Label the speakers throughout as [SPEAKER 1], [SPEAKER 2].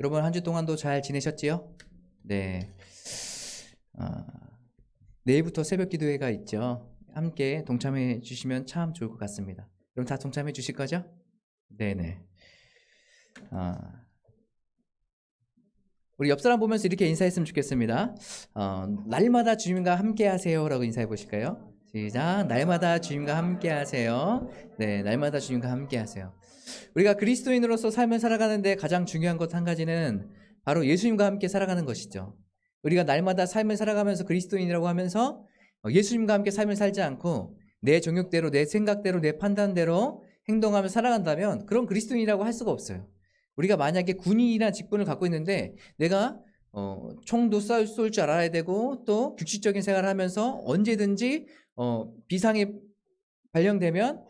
[SPEAKER 1] 여러분 한 주 동안도 잘 지내셨지요? 네. 아, 내일부터 새벽 기도회가 있죠. 함께 동참해 주시면 참 좋을 것 같습니다. 그럼 다 동참해 주실 거죠? 네네. 아, 우리 옆 사람 보면서 이렇게 인사했으면 좋겠습니다. 어, 날마다 주님과 함께 하세요라고 인사해 보실까요? 시작. 날마다 주님과 함께 하세요. 네, 날마다 주님과 함께 하세요. 우리가 그리스도인으로서 삶을 살아가는데 가장 중요한 것 한 가지는 바로 예수님과 함께 살아가는 것이죠. 우리가 날마다 삶을 살아가면서 그리스도인이라고 하면서 어, 예수님과 함께 삶을 살지 않고 내 정욕대로, 내 생각대로, 내 판단대로 행동하며 살아간다면 그런 그리스도인이라고 할 수가 없어요. 우리가 만약에 군인이나 직분을 갖고 있는데 내가 어, 총도 쏠 줄 알아야 되고 또 규칙적인 생활을 하면서 언제든지 어, 비상이 발령되면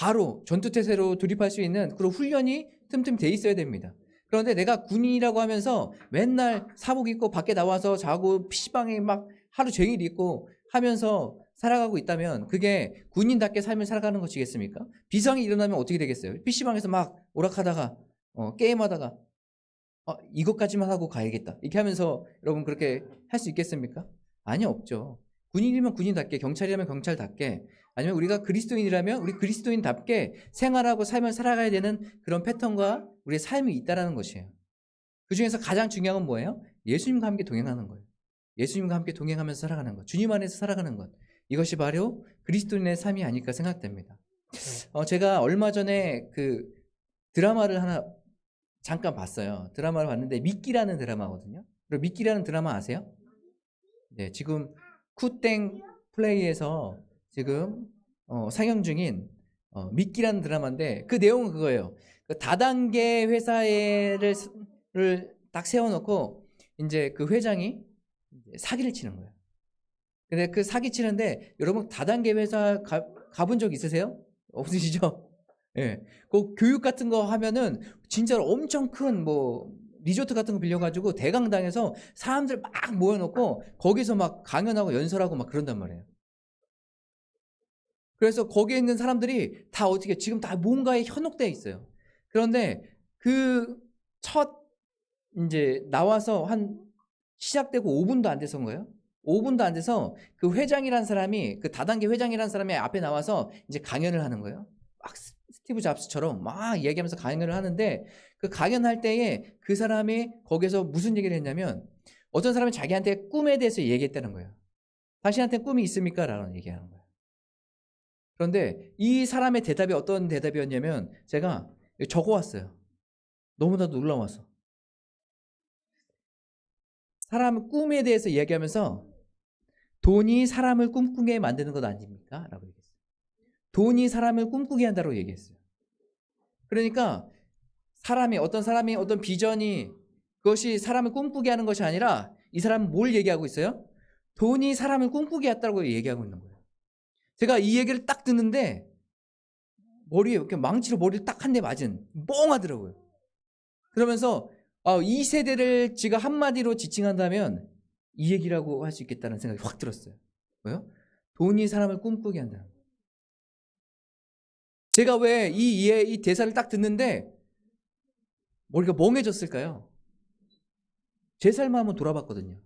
[SPEAKER 1] 바로 전투태세로 돌입할 수 있는 그런 훈련이 틈틈이 돼 있어야 됩니다. 그런데 내가 군인이라고 하면서 맨날 사복 입고 밖에 나와서 자고 PC방에 막 하루 종일 있고 하면서 살아가고 있다면 그게 군인답게 삶을 살아가는 것이겠습니까? 비상이 일어나면 어떻게 되겠어요? PC방에서 막 오락하다가 어, 게임하다가 어, 이것까지만 하고 가야겠다. 이렇게 하면서 여러분 그렇게 할 수 있겠습니까? 아니 없죠. 군인이면 군인답게, 경찰이라면 경찰답게, 아니면 우리가 그리스도인이라면 우리 그리스도인답게 생활하고 삶을 살아가야 되는 그런 패턴과 우리의 삶이 있다라는 것이에요. 그 중에서 가장 중요한 건 뭐예요? 예수님과 함께 동행하는 거예요. 예수님과 함께 동행하면서 살아가는 것, 주님 안에서 살아가는 것. 이것이 바로 그리스도인의 삶이 아닐까 생각됩니다. 어, 제가 얼마 전에 그 드라마를 하나 잠깐 봤어요. 드라마를 봤는데 미끼라는 드라마거든요. 그리고 미끼라는 드라마 아세요? 네, 지금 쿠땡 플레이에서 지금 어, 상영 중인 어, 미끼라는 드라마인데 그 내용은 그거예요. 그 다단계 회사를 딱 세워놓고 이제 그 회장이 사기를 치는 거예요. 근데 그 사기 치는데 여러분 다단계 회사 가, 가본 적 있으세요? 없으시죠? 예. 그 교육 같은 거 하면은 진짜로 엄청 큰 뭐 리조트 같은 거 빌려가지고 대강당에서 사람들 막 모여놓고 거기서 막 강연하고 연설하고 막 그런단 말이에요. 그래서 거기에 있는 사람들이 다 어떻게 지금 다 뭔가에 현혹되어 있어요. 그런데 그 첫 이제 나와서 한 시작되고 5분도 안 돼서인 거예요. 5분도 안 돼서 그 회장이란 사람이 그 다단계 회장이란 사람이 앞에 나와서 이제 강연을 하는 거예요. 막 스티브 잡스처럼 막 얘기하면서 강연을 하는데 그 강연할 때에 그 사람이 거기서 무슨 얘기를 했냐면 어떤 사람이 자기한테 꿈에 대해서 얘기했다는 거예요. 당신한테 꿈이 있습니까? 라는 얘기하는 거예요. 그런데 이 사람의 대답이 어떤 대답이었냐면 제가 적어왔어요. 너무나 놀라워서. 사람 꿈에 대해서 이야기하면서 돈이 사람을 꿈꾸게 만드는 것 아닙니까? 라고 얘기했어요. 돈이 사람을 꿈꾸게 한다고 얘기했어요. 그러니까 사람이 어떤 사람이 어떤 비전이 그것이 사람을 꿈꾸게 하는 것이 아니라 이 사람은 뭘 얘기하고 있어요? 돈이 사람을 꿈꾸게 했다고 얘기하고 있는 거예요. 제가 이 얘기를 딱 듣는데 머리에 이렇게 망치로 머리를 딱 한 대 맞은 뻥하더라고요. 그러면서 아, 이 세대를 지가 한마디로 지칭한다면 이 얘기라고 할 수 있겠다는 생각이 확 들었어요. 뭐요? 돈이 사람을 꿈꾸게 한다. 제가 왜 이, 이, 이 대사를 딱 듣는데 머리가 멍해졌을까요? 제 삶을 한번 돌아봤거든요.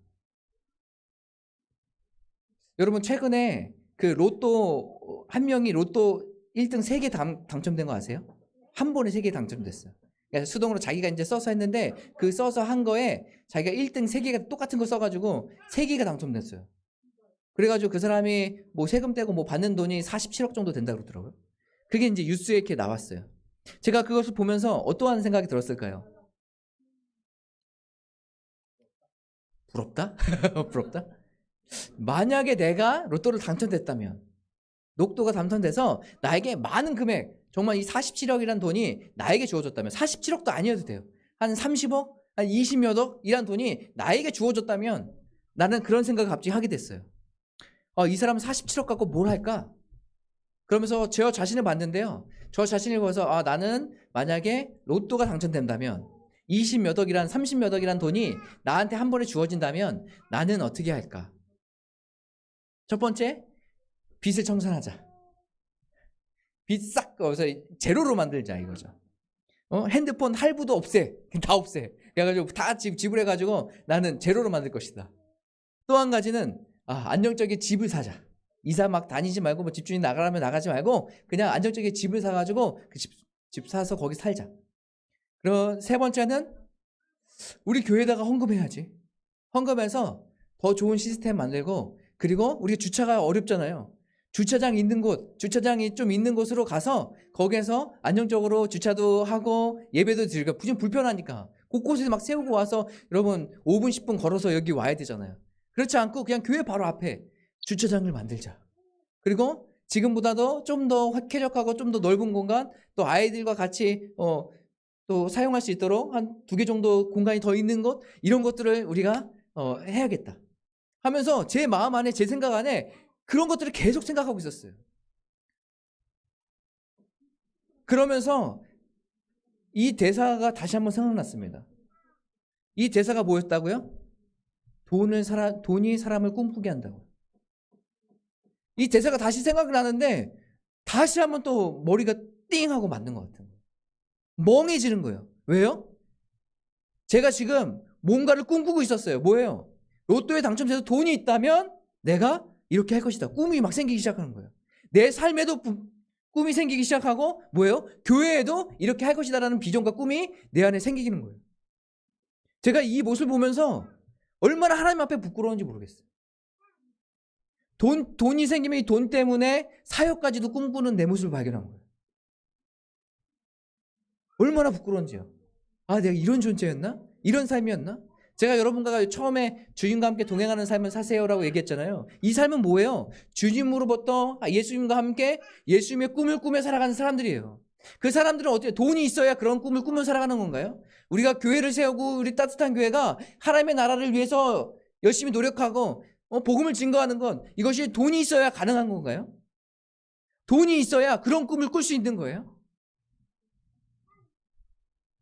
[SPEAKER 1] 여러분 최근에 그 로또 한 명이 로또 1등 3개 당, 당첨된 거 아세요? 한 번에 3개 당첨됐어요. 그러니까 수동으로 자기가 이제 써서 했는데 그 써서 한 거에 자기가 1등 3개가 똑같은 거 써가지고 3개가 당첨됐어요. 그래가지고 그 사람이 뭐 세금 떼고 뭐 받는 돈이 47억 정도 된다 그러더라고요. 그게 이제 뉴스에 이렇게 나왔어요. 제가 그것을 보면서 어떠한 생각이 들었을까요? 부럽다? 부럽다? 만약에 내가 로또를 당첨됐다면 녹도가 당첨돼서 나에게 많은 금액 정말 이 47억이란 돈이 나에게 주어졌다면 47억도 아니어도 돼요. 한 30억, 한 20몇 억이란 돈이 나에게 주어졌다면 나는 그런 생각을 갑자기 하게 됐어요. 어, 이 사람은 47억 갖고 뭘 할까? 그러면서 저 자신을 봤는데요. 저 자신을 보면서 아, 나는 만약에 로또가 당첨된다면 20몇 억이란 30몇 억이란 돈이 나한테 한 번에 주어진다면 나는 어떻게 할까? 첫 번째, 빚을 청산하자. 빚싹 거기서 제로로 만들자 이거죠. 어? 핸드폰 할부도 없애. 다 없애. 그래가지고 다 집, 지불해가지고 나는 제로로 만들 것이다. 또 한 가지는 아, 안정적인 집을 사자. 이사 막 다니지 말고 뭐 집주인 나가라면 나가지 말고 그냥 안정적인 집을 사가지고 그 집, 집 사서 거기 살자. 그럼 세 번째는 우리 교회에다가 헌금해야지. 헌금해서 더 좋은 시스템 만들고 그리고 우리 주차가 어렵잖아요. 주차장 있는 곳, 주차장이 좀 있는 곳으로 가서 거기에서 안정적으로 주차도 하고 예배도 드리고 좀 불편하니까 곳곳에 막 세우고 와서 여러분 5분 10분 걸어서 여기 와야 되잖아요. 그렇지 않고 그냥 교회 바로 앞에 주차장을 만들자. 그리고 지금보다도 좀 더 쾌적하고 좀 더 넓은 공간 또 아이들과 같이 어, 또 사용할 수 있도록 한 두 개 정도 공간이 더 있는 곳 이런 것들을 우리가 어, 해야겠다 하면서 제 마음 안에 제 생각 안에 그런 것들을 계속 생각하고 있었어요. 그러면서 이 대사가 다시 한번 생각났습니다. 이 대사가 뭐였다고요? 돈을 사람 돈이 사람을 꿈꾸게 한다고. 이 대사가 다시 생각이 나는데 다시 한번 또 머리가 띵 하고 맞는 것 같은 거예요. 멍해지는 거예요. 왜요? 제가 지금 뭔가를 꿈꾸고 있었어요. 뭐예요? 로또에 당첨돼서 돈이 있다면 내가 이렇게 할 것이다. 꿈이 막 생기기 시작하는 거예요. 내 삶에도 부- 꿈이 생기기 시작하고 뭐예요? 교회에도 이렇게 할 것이다라는 비전과 꿈이 내 안에 생기는 거예요. 제가 이 모습을 보면서 얼마나 하나님 앞에 부끄러운지 모르겠어요. 돈, 돈이 생기면 이 돈 때문에 사역까지도 꿈꾸는 내 모습을 발견한 거예요. 얼마나 부끄러운지요. 아, 내가 이런 존재였나? 이런 삶이었나? 제가 여러분과 처음에 주님과 함께 동행하는 삶을 사세요라고 얘기했잖아요. 이 삶은 뭐예요? 주님으로부터 예수님과 함께 예수님의 꿈을 꾸며 살아가는 사람들이에요. 그 사람들은 어떻게 돈이 있어야 그런 꿈을 꾸며 살아가는 건가요? 우리가 교회를 세우고 우리 따뜻한 교회가 하나님의 나라를 위해서 열심히 노력하고 어, 복음을 증거하는 건 이것이 돈이 있어야 가능한 건가요? 돈이 있어야 그런 꿈을 꿀 수 있는 거예요?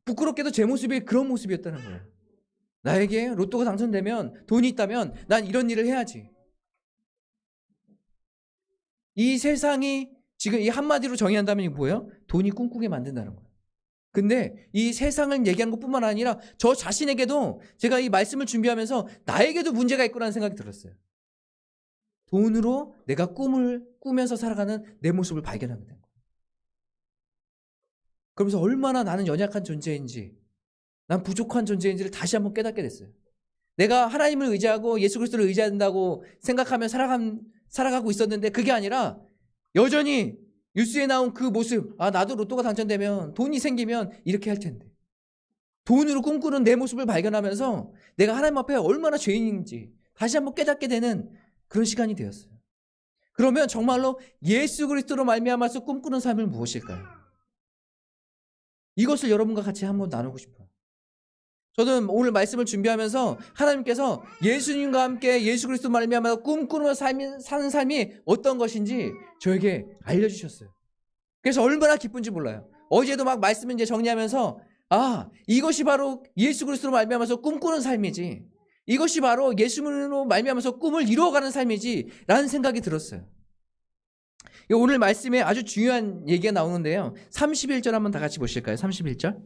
[SPEAKER 1] 부끄럽게도 제 모습이 그런 모습이었다는 거예요. 나에게 로또가 당첨되면 돈이 있다면 난 이런 일을 해야지. 이 세상이 지금 이 한마디로 정의한다면 이게 뭐예요? 돈이 꿈꾸게 만든다는 거예요. 근데 이 세상을 얘기하는 것뿐만 아니라 저 자신에게도 제가 이 말씀을 준비하면서 나에게도 문제가 있구나는 생각이 들었어요. 돈으로 내가 꿈을 꾸면서 살아가는 내 모습을 발견하게 된 거예요. 그러면서 얼마나 나는 연약한 존재인지, 난 부족한 존재인지를 다시 한번 깨닫게 됐어요. 내가 하나님을 의지하고 예수 그리스도를 의지한다고 생각하며 살아간, 살아가고 있었는데 그게 아니라 여전히 뉴스에 나온 그 모습, 아, 나도 로또가 당첨되면 돈이 생기면 이렇게 할 텐데. 돈으로 꿈꾸는 내 모습을 발견하면서 내가 하나님 앞에 얼마나 죄인인지 다시 한번 깨닫게 되는 그런 시간이 되었어요. 그러면 정말로 예수 그리스도로 말미암아서 꿈꾸는 삶은 무엇일까요? 이것을 여러분과 같이 한번 나누고 싶어요. 저는 오늘 말씀을 준비하면서 하나님께서 예수님과 함께 예수 그리스도 말미암아 꿈꾸며 사는 삶이 어떤 것인지 저에게 알려주셨어요. 그래서 얼마나 기쁜지 몰라요. 어제도 막 말씀을 이제 정리하면서 아 이것이 바로 예수 그리스도로 말미암아서 꿈꾸는 삶이지. 이것이 바로 예수님으로 말미암아서 꿈을 이루어가는 삶이지라는 생각이 들었어요. 오늘 말씀에 아주 중요한 얘기가 나오는데요. 31절 한번 다 같이 보실까요? 31절.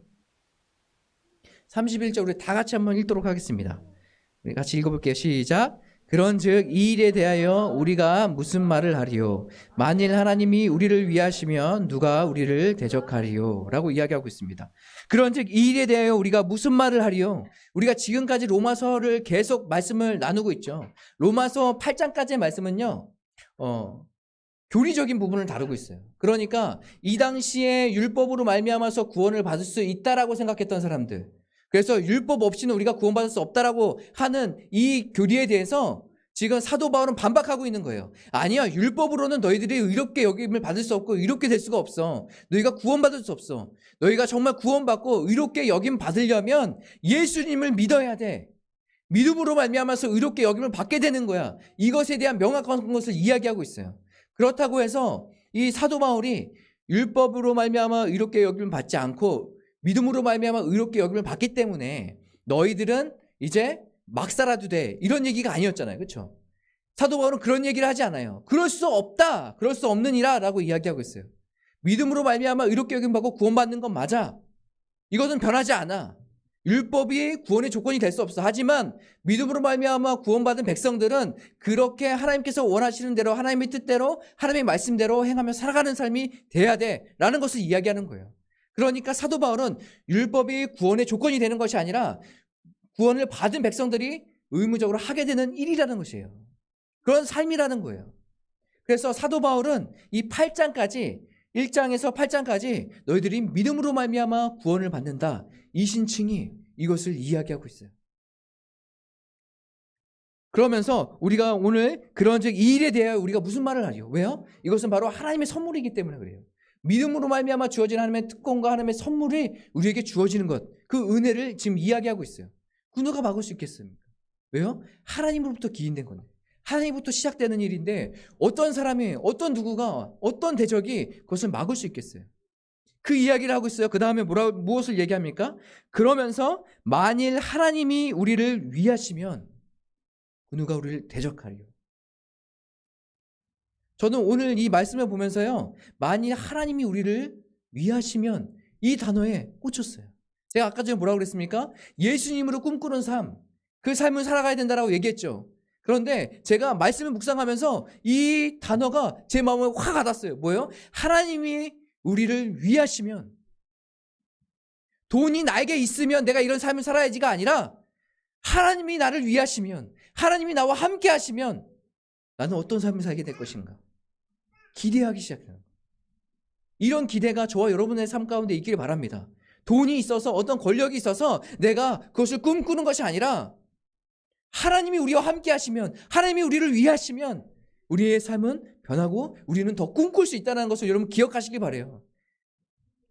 [SPEAKER 1] 31절 우리 다 같이 한번 읽도록 하겠습니다. 우리 같이 읽어볼게요. 시작. 그런즉 이 일에 대하여 우리가 무슨 말을 하리요? 만일 하나님이 우리를 위하시면 누가 우리를 대적하리요? 라고 이야기하고 있습니다. 그런즉 이 일에 대하여 우리가 무슨 말을 하리요? 우리가 지금까지 로마서를 계속 말씀을 나누고 있죠. 로마서 8장까지의 말씀은요. 어, 교리적인 부분을 다루고 있어요. 그러니까 이 당시에 율법으로 말미암아서 구원을 받을 수 있다라고 생각했던 사람들, 그래서 율법 없이는 우리가 구원받을 수 없다라고 하는 이 교리에 대해서 지금 사도 바울은 반박하고 있는 거예요. 아니야, 율법으로는 너희들이 의롭게 여김을 받을 수 없고 의롭게 될 수가 없어. 너희가 구원받을 수 없어. 너희가 정말 구원받고 의롭게 여김 받으려면 예수님을 믿어야 돼. 믿음으로 말미암아서 의롭게 여김을 받게 되는 거야. 이것에 대한 명확한 것을 이야기하고 있어요. 그렇다고 해서 이 사도 바울이 율법으로 말미암아 의롭게 여김을 받지 않고 믿음으로 말미암아 의롭게 여김을 받기 때문에 너희들은 이제 막 살아도 돼 이런 얘기가 아니었잖아요, 그렇죠? 사도 바울은 그런 얘기를 하지 않아요. 그럴 수 없다, 그럴 수 없느니라 라고 이야기하고 있어요. 믿음으로 말미암아 의롭게 여김 받고 구원받는 건 맞아. 이것은 변하지 않아. 율법이 구원의 조건이 될 수 없어. 하지만 믿음으로 말미암아 구원받은 백성들은 그렇게 하나님께서 원하시는 대로 하나님의 뜻대로 하나님의 말씀대로 행하며 살아가는 삶이 돼야 돼라는 것을 이야기하는 거예요. 그러니까 사도 바울은 율법이 구원의 조건이 되는 것이 아니라 구원을 받은 백성들이 의무적으로 하게 되는 일이라는 것이에요. 그런 삶이라는 거예요. 그래서 사도 바울은 이 8장까지 1장에서 8장까지 너희들이 믿음으로 말미암아 구원을 받는다. 이 신칭이 이것을 이야기하고 있어요. 그러면서 우리가 오늘 그런즉 이 일에 대하여 우리가 무슨 말을 하죠? 왜요? 이것은 바로 하나님의 선물이기 때문에 그래요. 믿음으로 말미암아 주어진 하나님의 특권과 하나님의 선물이 우리에게 주어지는 것, 그 은혜를 지금 이야기하고 있어요. 그 누가 막을 수 있겠습니까? 왜요? 하나님으로부터 기인된 건데. 하나님부터 시작되는 일인데 어떤 사람이 어떤 누구가 어떤 대적이 그것을 막을 수 있겠어요? 그 이야기를 하고 있어요. 그 다음에 뭐라 무엇을 얘기합니까? 그러면서 만일 하나님이 우리를 위하시면 그 누가 우리를 대적하리요. 저는 오늘 이 말씀을 보면서요. 만일 하나님이 우리를 위하시면 이 단어에 꽂혔어요. 제가 아까 전에 뭐라고 그랬습니까? 예수님으로 꿈꾸는 삶. 그 삶을 살아가야 된다라고 얘기했죠. 그런데 제가 말씀을 묵상하면서 이 단어가 제 마음에 확 와닿았어요. 뭐예요? 하나님이 우리를 위하시면 돈이 나에게 있으면 내가 이런 삶을 살아야지가 아니라 하나님이 나를 위하시면 하나님이 나와 함께 하시면 나는 어떤 삶을 살게 될 것인가? 기대하기 시작해요. 이런 기대가 저와 여러분의 삶 가운데 있기를 바랍니다. 돈이 있어서 어떤 권력이 있어서 내가 그것을 꿈꾸는 것이 아니라 하나님이 우리와 함께 하시면 하나님이 우리를 위하시면 우리의 삶은 변하고 우리는 더 꿈꿀 수 있다는 것을 여러분 기억하시기 바래요.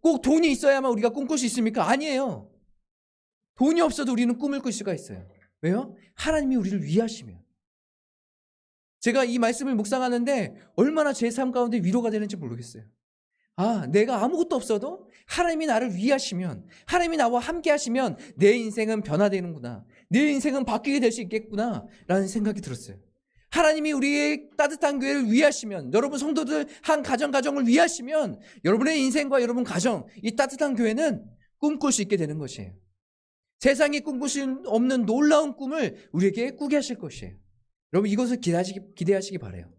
[SPEAKER 1] 꼭 돈이 있어야만 우리가 꿈꿀 수 있습니까? 아니에요. 돈이 없어도 우리는 꿈을 꿀 수가 있어요. 왜요? 하나님이 우리를 위하시면. 제가 이 말씀을 묵상하는데 얼마나 제 삶 가운데 위로가 되는지 모르겠어요. 아, 내가 아무것도 없어도 하나님이 나를 위하시면, 하나님이 나와 함께 하시면 내 인생은 변화되는구나. 내 인생은 바뀌게 될 수 있겠구나. 라는 생각이 들었어요. 하나님이 우리의 따뜻한 교회를 위하시면, 여러분 성도들 한 가정 가정을 위하시면, 여러분의 인생과 여러분 가정, 이 따뜻한 교회는 꿈꿀 수 있게 되는 것이에요. 세상이 꿈꿀 수 없는 놀라운 꿈을 우리에게 꾸게 하실 것이에요. 여러분 이것을 기대하시기, 기대하시기 바래요.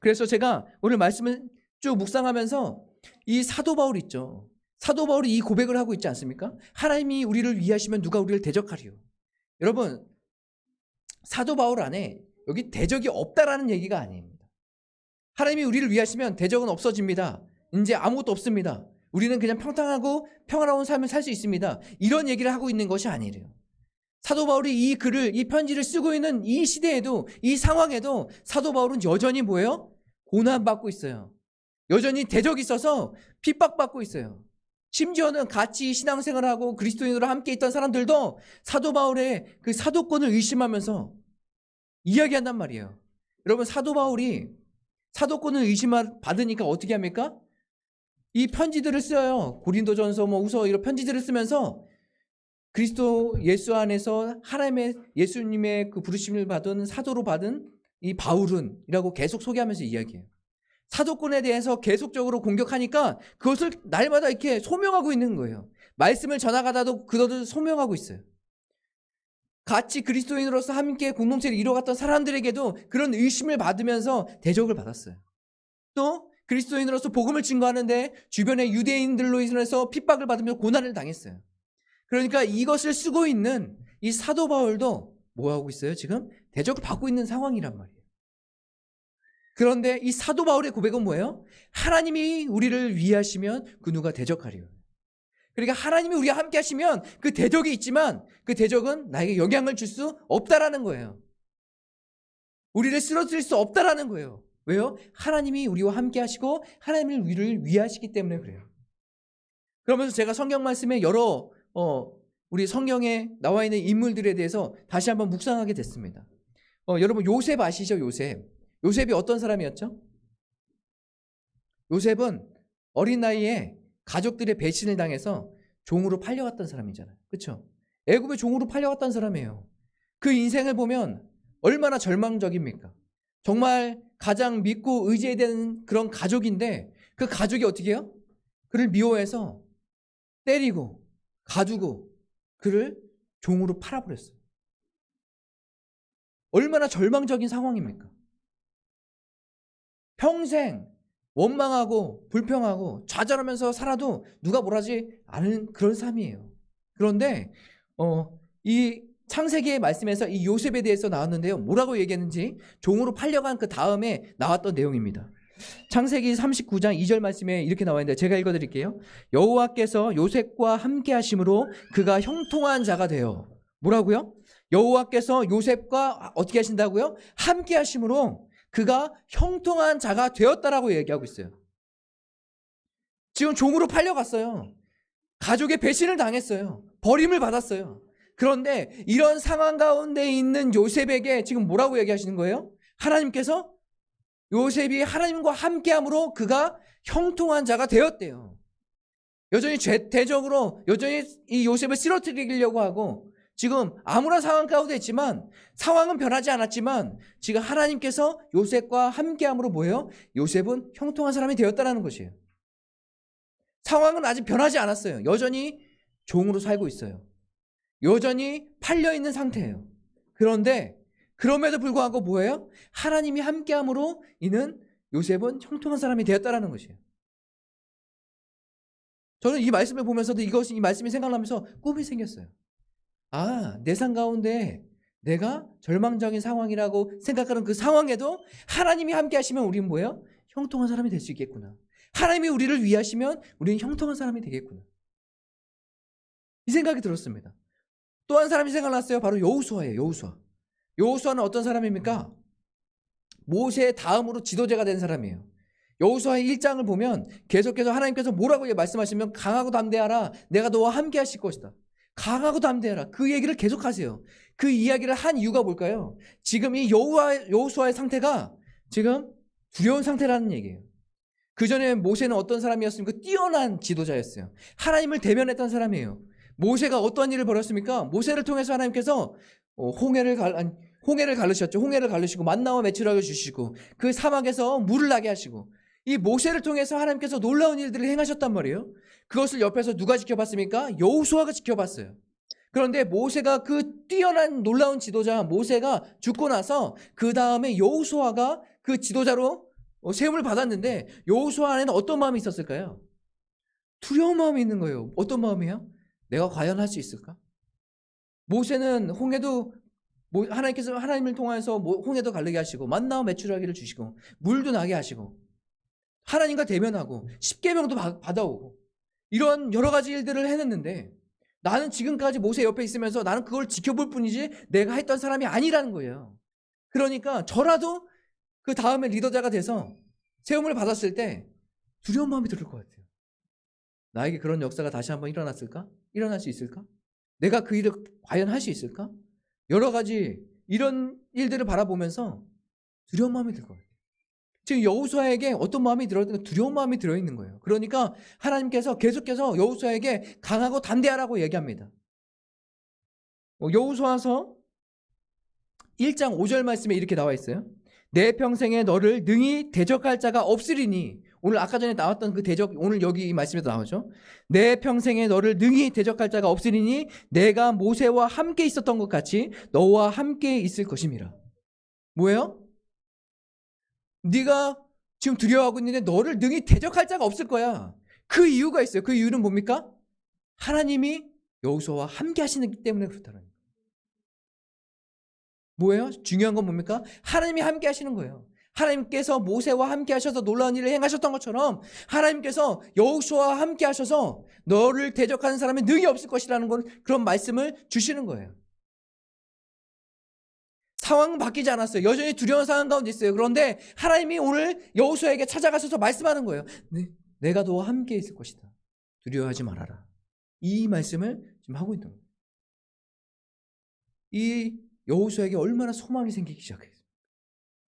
[SPEAKER 1] 그래서 제가 오늘 말씀을 쭉 묵상하면서 이 사도 바울 있죠. 사도 바울이 이 고백을 하고 있지 않습니까? 하나님이 우리를 위하시면 누가 우리를 대적하리요. 여러분 사도 바울 안에 여기 대적이 없다라는 얘기가 아닙니다. 하나님이 우리를 위하시면 대적은 없어집니다. 이제 아무것도 없습니다. 우리는 그냥 평탄하고 평화로운 삶을 살 수 있습니다. 이런 얘기를 하고 있는 것이 아니래요. 사도 바울이 이 글을, 이 편지를 쓰고 있는 이 시대에도, 이 상황에도 사도 바울은 여전히 뭐예요? 고난받고 있어요. 여전히 대적이 있어서 핍박받고 있어요. 심지어는 같이 신앙생활하고 그리스도인으로 함께 있던 사람들도 사도 바울의 그 사도권을 의심하면서 이야기한단 말이에요. 여러분, 사도 바울이 사도권을 의심받으니까 어떻게 합니까? 이 편지들을 써요. 고린도전서, 뭐 우서 이런 편지들을 쓰면서 그리스도 예수 안에서 하나님의 예수님의 그 부르심을 받은 사도로 받은 이 바울은이라고 계속 소개하면서 이야기해요. 사도권에 대해서 계속적으로 공격하니까 그것을 날마다 이렇게 소명하고 있는 거예요. 말씀을 전하가다도 그것을 소명하고 있어요. 같이 그리스도인으로서 함께 공동체를 이뤄갔던 사람들에게도 그런 의심을 받으면서 대적을 받았어요. 또 그리스도인으로서 복음을 증거하는데 주변의 유대인들로 인해서 핍박을 받으며 고난을 당했어요. 그러니까 이것을 쓰고 있는 이 사도 바울도 뭐 하고 있어요? 지금 대적을 받고 있는 상황이란 말이에요. 그런데 이 사도 바울의 고백은 뭐예요? 하나님이 우리를 위하시면 그 누가 대적하리요. 그러니까 하나님이 우리와 함께 하시면 그 대적이 있지만 그 대적은 나에게 영향을 줄 수 없다라는 거예요. 우리를 쓰러뜨릴 수 없다라는 거예요. 왜요? 하나님이 우리와 함께 하시고 하나님을 우리를 위하시기 때문에 그래요. 그러면서 제가 성경 말씀에 여러 어, 우리 성경에 나와 있는 인물들에 대해서 다시 한번 묵상하게 됐습니다. 어, 여러분 요셉 아시죠? 요셉. 요셉이 어떤 사람이었죠? 요셉은 어린 나이에 가족들의 배신을 당해서 종으로 팔려갔던 사람이잖아요. 그렇죠? 애굽의 종으로 팔려갔던 사람이에요. 그 인생을 보면 얼마나 절망적입니까? 정말 가장 믿고 의지해야 되는 그런 가족인데 그 가족이 어떻게 해요? 그를 미워해서 때리고 가두고 그를 종으로 팔아버렸어요. 얼마나 절망적인 상황입니까? 평생 원망하고 불평하고 좌절하면서 살아도 누가 뭐라지 않은 그런 삶이에요. 그런데 어, 이 창세기의 말씀에서 이 요셉에 대해서 나왔는데요. 뭐라고 얘기했는지 종으로 팔려간 그 다음에 나왔던 내용입니다. 창세기 39장 2절 말씀에 이렇게 나와 있는데 제가 읽어 드릴게요. 여호와께서 요셉과 함께 하심으로 그가 형통한 자가 되어 뭐라고요? 여호와께서 요셉과 어떻게 하신다고요? 함께 하심으로 그가 형통한 자가 되었다라고 얘기하고 있어요. 지금 종으로 팔려갔어요. 가족의 배신을 당했어요. 버림을 받았어요. 그런데 이런 상황 가운데 있는 요셉에게 지금 뭐라고 얘기하시는 거예요? 하나님께서 요셉이 하나님과 함께함으로 그가 형통한 자가 되었대요. 여전히 죄대적으로 여전히 이 요셉을 쓰러뜨리려고 하고 지금 아무런 상황 가운데 있지만 상황은 변하지 않았지만 지금 하나님께서 요셉과 함께함으로 뭐예요? 요셉은 형통한 사람이 되었다라는 것이에요. 상황은 아직 변하지 않았어요. 여전히 종으로 살고 있어요. 여전히 팔려 있는 상태예요. 그런데 그럼에도 불구하고 뭐예요? 하나님이 함께함으로 이는 요셉은 형통한 사람이 되었다라는 것이에요. 저는 이 말씀을 보면서도 이것이 이 말씀이 생각나면서 꿈이 생겼어요. 아, 내 삶 가운데 내가 절망적인 상황이라고 생각하는 그 상황에도 하나님이 함께 하시면 우리는 뭐예요? 형통한 사람이 될 수 있겠구나. 하나님이 우리를 위하시면 우리는 형통한 사람이 되겠구나. 이 생각이 들었습니다. 또 한 사람이 생각났어요. 바로 여우수아예요. 여우수아. 여우수아는 어떤 사람입니까? 모세 다음으로 지도자가 된 사람이에요. 여우수아의 1장을 보면 계속해서 하나님께서 뭐라고 말씀하시면 강하고 담대하라. 내가 너와 함께 하실 것이다. 강하고 담대하라. 그 얘기를 계속하세요. 그 이야기를 한 이유가 뭘까요? 지금 이 여우와 여우수아의 상태가 지금 두려운 상태라는 얘기예요. 그 전에 모세는 어떤 사람이었습니까? 뛰어난 지도자였어요. 하나님을 대면했던 사람이에요. 모세가 어떤 일을 벌였습니까? 모세를 통해서 하나님께서 어, 홍해를 갈 아니, 홍해를 가르셨죠. 홍해를 가르시고 만나와 매출하게 주시고 그 사막에서 물을 나게 하시고 이 모세를 통해서 하나님께서 놀라운 일들을 행하셨단 말이에요. 그것을 옆에서 누가 지켜봤습니까? 여호수아가 지켜봤어요. 그런데 모세가 그 뛰어난 놀라운 지도자 모세가 죽고 나서 그 다음에 여호수아가 그 지도자로 어, 세움을 받았는데 여호수아 안에는 어떤 마음이 있었을까요? 두려운 마음이 있는 거예요. 어떤 마음이요? 내가 과연 할 수 있을까? 모세는 홍해도 하나님께서 하나님을 통해서 홍해도 가르게 하시고 만나와 매출하기를 주시고 물도 나게 하시고 하나님과 대면하고 십계명도 받아오고 이런 여러 가지 일들을 해냈는데 나는 지금까지 모세 옆에 있으면서 나는 그걸 지켜볼 뿐이지 내가 했던 사람이 아니라는 거예요. 그러니까 저라도 그 다음에 리더자가 돼서 세움을 받았을 때 두려운 마음이 들을 것 같아요. 나에게 그런 역사가 다시 한번 일어났을까? 일어날 수 있을까? 내가 그 일을 과연 할 수 있을까? 여러 가지 이런 일들을 바라보면서 두려운 마음이 들것 같아요. 지금 여우수아에게 어떤 마음이 들어있는 두려운 마음이 들어 있는 거예요. 그러니까 하나님께서 계속해서 여우수아에게 강하고 담대하라고 얘기합니다. 어, 여우수아서 1장 5절 말씀에 이렇게 나와 있어요. 내 평생에 너를 능히 대적할 자가 없으리니 오늘 아까 전에 나왔던 그 대적 오늘 여기 이 말씀에도 나오죠. 내 평생에 너를 능히 대적할 자가 없으리니 내가 모세와 함께 있었던 것 같이 너와 함께 있을 것임이라. 뭐예요? 네가 지금 두려워하고 있는데 너를 능히 대적할 자가 없을 거야. 그 이유가 있어요. 그 이유는 뭡니까? 하나님이 여호수아와 함께 하시기 때문에 그렇다는 거예요. 뭐예요? 중요한 건 뭡니까? 하나님이 함께 하시는 거예요. 하나님께서 모세와 함께 하셔서 놀라운 일을 행하셨던 것처럼 하나님께서 여호수아와 함께 하셔서 너를 대적하는 사람이 능히 없을 것이라는 건 그런 말씀을 주시는 거예요. 상황은 바뀌지 않았어요. 여전히 두려운 상황 가운데 있어요. 그런데 하나님이 오늘 여호수아에게 찾아가셔서 말씀하는 거예요. 네, 내가 너와 함께 있을 것이다. 두려워하지 말아라. 이 말씀을 지금 하고 있는 거예요. 이 여호수아에게 얼마나 소망이 생기기 시작했어요.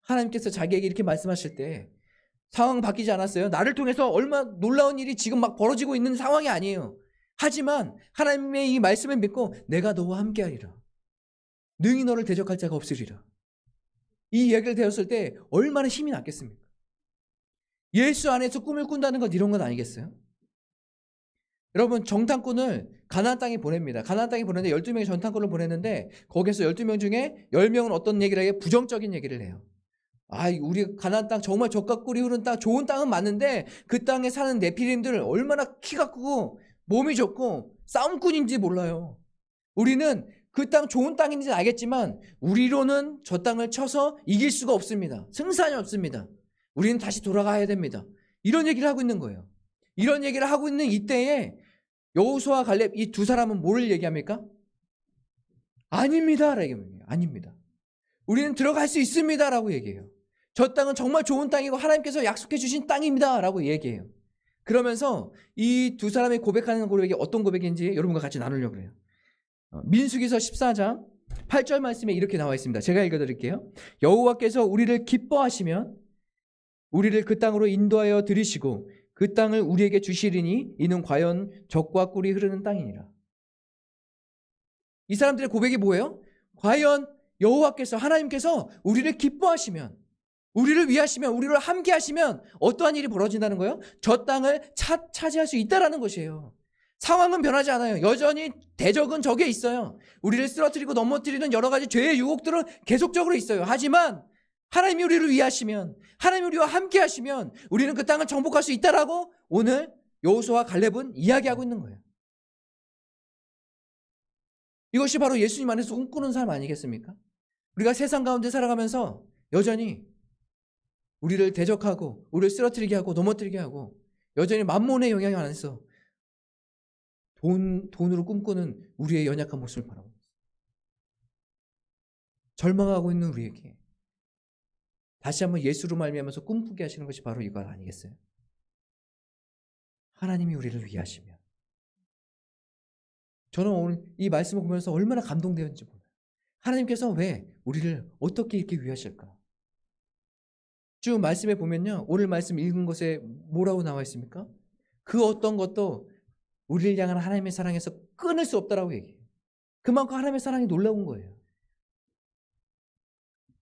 [SPEAKER 1] 하나님께서 자기에게 이렇게 말씀하실 때 상황 바뀌지 않았어요. 나를 통해서 얼마 놀라운 일이 지금 막 벌어지고 있는 상황이 아니에요. 하지만 하나님의 이 말씀을 믿고 내가 너와 함께하리라. 능히 너를 대적할 자가 없으리라. 이 얘기를 들었을 때 얼마나 힘이 났겠습니까? 예수 안에서 꿈을 꾼다는 것 이런 건 아니겠어요? 여러분 정탐꾼을 가나안 땅에 보냅니다. 가나안 땅에 보냈는데 12명의 정탐꾼을 보냈는데 거기서 12명 중에 10명은 어떤 얘기를 해요? 부정적인 얘기를 해요. 아, 우리 가나안 땅 정말 젖과 꿀이 흐르는 땅 좋은 땅은 맞는데 그 땅에 사는 네피림들 얼마나 키가 크고 몸이 좋고 싸움꾼인지 몰라요. 우리는 그 땅 좋은 땅인지 알겠지만 우리로는 저 땅을 쳐서 이길 수가 없습니다. 승산이 없습니다. 우리는 다시 돌아가야 됩니다. 이런 얘기를 하고 있는 거예요. 이런 얘기를 하고 있는 이때에 여호수아 갈렙 이 두 사람은 뭐를 얘기합니까? 아닙니다라고 얘기합니다. 아닙니다. 우리는 들어갈 수 있습니다라고 얘기해요. 저 땅은 정말 좋은 땅이고 하나님께서 약속해 주신 땅입니다 라고 얘기해요. 그러면서 이 두 사람이 고백하는 고백이 어떤 고백인지 여러분과 같이 나누려고 해요. 어, 민수기서 14장 8절 말씀에 이렇게 나와 있습니다. 제가 읽어 드릴게요. 여호와께서 우리를 기뻐하시면 우리를 그 땅으로 인도하여 들이시고 그 땅을 우리에게 주시리니 이는 과연 적과 꿀이 흐르는 땅이니라. 이 사람들의 고백이 뭐예요? 과연 여호와께서 하나님께서 우리를 기뻐하시면 우리를 위하시면 우리를 함께 하시면 어떠한 일이 벌어진다는 거예요? 저 땅을 차, 차지할 수 있다라는 것이에요. 상황은 변하지 않아요. 여전히 대적은 적에 있어요. 우리를 쓰러뜨리고 넘어뜨리는 여러 가지 죄의 유혹들은 계속적으로 있어요. 하지만 하나님이 우리를 위하시면 하나님이 우리와 함께 하시면 우리는 그 땅을 정복할 수 있다라고 오늘 여호수와 갈렙은 이야기하고 있는 거예요. 이것이 바로 예수님 안에서 꿈꾸는 삶 아니겠습니까? 우리가 세상 가운데 살아가면서 여전히 우리를 대적하고 우리를 쓰러뜨리게 하고 넘어뜨리게 하고 여전히 만몬의 영향 안에서 돈, 돈으로 꿈꾸는 우리의 연약한 모습을 바라보고 있어요. 절망하고 있는 우리에게 다시 한번 예수로 말미암아서 꿈꾸게 하시는 것이 바로 이거 아니겠어요? 하나님이 우리를 위하시면 저는 오늘 이 말씀을 보면서 얼마나 감동되었는지 몰라요. 하나님께서 왜 우리를 어떻게 이렇게 위하실까? 쭉 말씀에 보면요. 오늘 말씀 읽은 것에 뭐라고 나와 있습니까? 그 어떤 것도 우리를 향한 하나님의 사랑에서 끊을 수 없다라고 얘기해요. 그만큼 하나님의 사랑이 놀라운 거예요.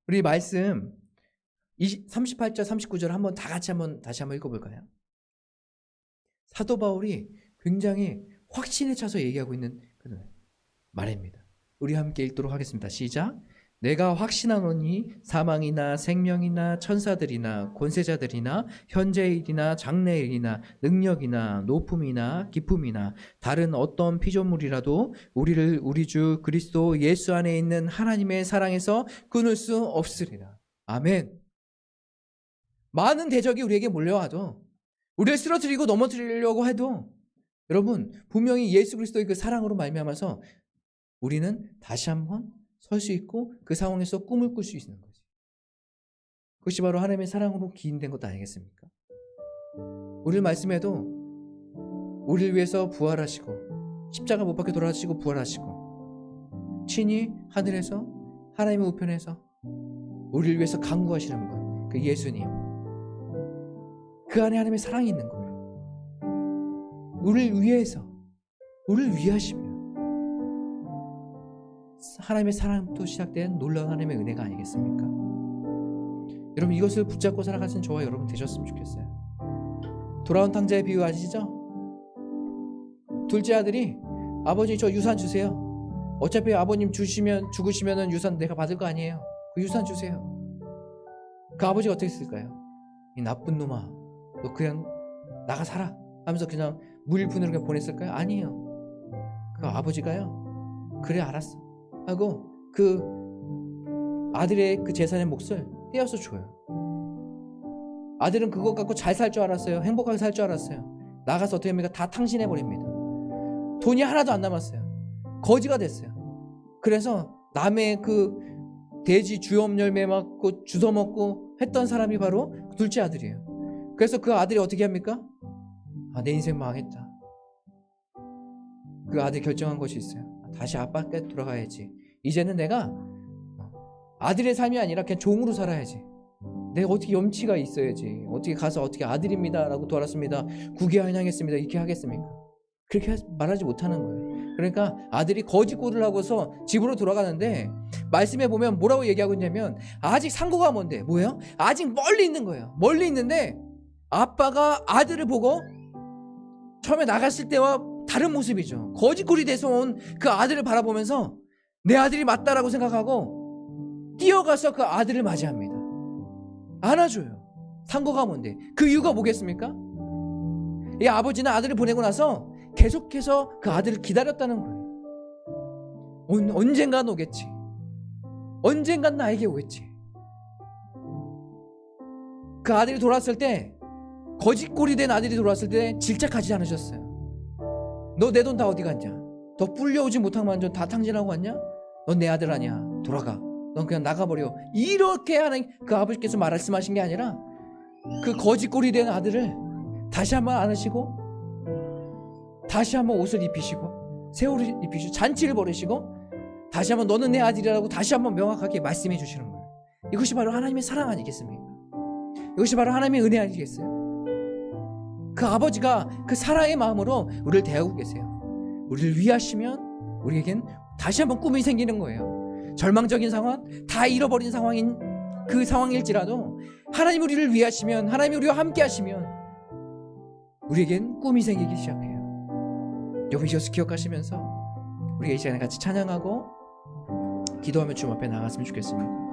[SPEAKER 1] 우리 말씀 38절 39절 한번 다 같이 한번 다시 한번 읽어볼까요? 사도 바울이 굉장히 확신에 차서 얘기하고 있는 말입니다. 우리 함께 읽도록 하겠습니다. 시작. 내가 확신하노니 사망이나 생명이나 천사들이나 권세자들이나 현재일이나 장래일이나 능력이나 높음이나 기쁨이나 다른 어떤 피조물이라도 우리를 우리 주 그리스도 예수 안에 있는 하나님의 사랑에서 끊을 수 없으리라. 아멘. 많은 대적이 우리에게 몰려와도 우리를 쓰러뜨리고 넘어뜨리려고 해도 여러분 분명히 예수 그리스도의 그 사랑으로 말미암아서 우리는 다시 한번 설 수 있고 그 상황에서 꿈을 꿀 수 있는 거지. 그것이 바로 하나님의 사랑으로 기인된 것 아니겠습니까? 우리를 말씀해도 우리를 위해서 부활하시고 십자가 못 박혀 돌아가시고 부활하시고 친히 하늘에서 하나님의 우편에서 우리를 위해서 강구하시는 분, 그 예수님. 그 안에 하나님의 사랑이 있는 거예요. 우리를 위해서, 우리를 위하시며 하나님의 사랑부터 시작된 놀라운 하나님의 은혜가 아니겠습니까? 여러분 이것을 붙잡고 살아가신 저와 여러분 되셨으면 좋겠어요. 돌아온 탕자의 비유 아시죠? 둘째 아들이 아버지 저 유산 주세요. 어차피 아버님 주시면 죽으시면은 유산 내가 받을 거 아니에요. 그 유산 주세요. 그 아버지가 어떻게 했을까요? 이 나쁜 놈아, 너 그냥 나가 살아 하면서 그냥 무일푼으로 그냥 보냈을까요? 아니에요. 그 아버지가요. 그래 알았어. 하고 그 아들의 그 재산의 몫을 떼어서 줘요. 아들은 그것 갖고 잘 살 줄 알았어요. 행복하게 살 줄 알았어요. 나가서 어떻게 합니까? 다 탕신해 버립니다. 돈이 하나도 안 남았어요. 거지가 됐어요. 그래서 남의 그 돼지 주염 열매 맞고 주워 먹고 했던 사람이 바로 둘째 아들이에요. 그래서 그 아들이 어떻게 합니까? 아, 내 인생 망했다. 그 아들이 결정한 것이 있어요. 다시 아빠께 돌아가야지. 이제는 내가 아들의 삶이 아니라 그냥 종으로 살아야지. 내가 어떻게 염치가 있어야지. 어떻게 가서 어떻게 아들입니다라고 돌았습니다. 국에 한양했습니다. 이렇게 하겠습니까? 그렇게 말하지 못하는 거예요. 그러니까 아들이 거짓골을 하고서 집으로 돌아가는데 말씀에 보면 뭐라고 얘기하고 있냐면 아직 상고가 뭔데 뭐예요? 아직 멀리 있는 거예요. 멀리 있는데 아빠가 아들을 보고 처음에 나갔을 때와 다른 모습이죠. 거짓골이 돼서 온 그 아들을 바라보면서 내 아들이 맞다라고 생각하고 뛰어가서 그 아들을 맞이합니다. 안아줘요. 상고가 뭔데? 그 이유가 뭐겠습니까? 이 아버지는 아들을 보내고 나서 계속해서 그 아들을 기다렸다는 거예요. 언, 언젠간 오겠지. 언젠간 나에게 오겠지. 그 아들이 돌아왔을 때 거짓골이 된 아들이 돌아왔을 때 질책하지 않으셨어요. 너 내 돈 다 어디 갔냐? 너 불려오지 못한 만전 다 탕진하고 왔냐? 넌 내 아들 아니야. 돌아가. 넌 그냥 나가버려. 이렇게 하는 그 아버지께서 말씀하신 게 아니라 그 거짓골이 된 아들을 다시 한번 안으시고 다시 한번 옷을 입히시고 새 옷을 입히시고 잔치를 벌이시고 다시 한번 너는 내 아들이라고 다시 한번 명확하게 말씀해 주시는 거예요. 이것이 바로 하나님의 사랑 아니겠습니까? 이것이 바로 하나님의 은혜 아니겠어요? 그 아버지가 그 사랑의 마음으로 우리를 대하고 계세요. 우리를 위하시면 우리에겐 다시 한번 꿈이 생기는 거예요. 절망적인 상황, 다 잃어버린 상황인 그 상황일지라도 하나님 우리를 위하시면 하나님이 우리와 함께 하시면 우리에겐 꿈이 생기기 시작해요. 이것을 기억하시면서 우리가 이 시간에 같이 찬양하고 기도하며 주님 앞에 나갔으면 좋겠습니다.